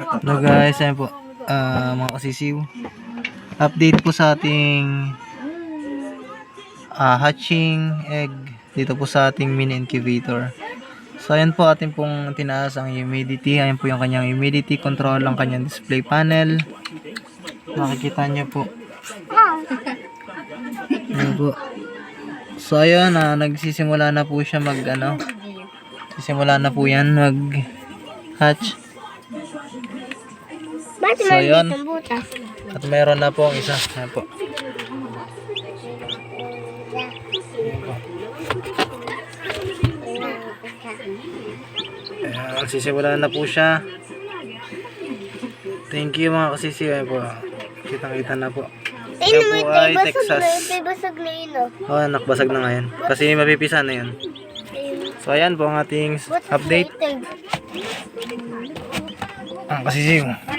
Hello guys, ayan po. Ah, mga kasisiw. Update po sa ating ah, hatching egg dito po sa ating mini incubator. So ayan po atin pong tinaas ang humidity. Ayan po yung kanyang humidity control, ang kanyang display panel. Makikita niyo po. Ayan po. So ayun, ah, nagsisimula na po siya mag ano. Sisimula na po yan mag hatch. So, yun. At meron na po ang isa. Ayan po. Ayan, sisimula na po siya. Thank you mga kasisi. Ayan po. Kitang kita na po. Siya po ay Texas. basag na yun, oh. Oh, nakbasag na ngayon. Kasi mapipisa na yun. So ayan po ang ating update. Ang kasisiw.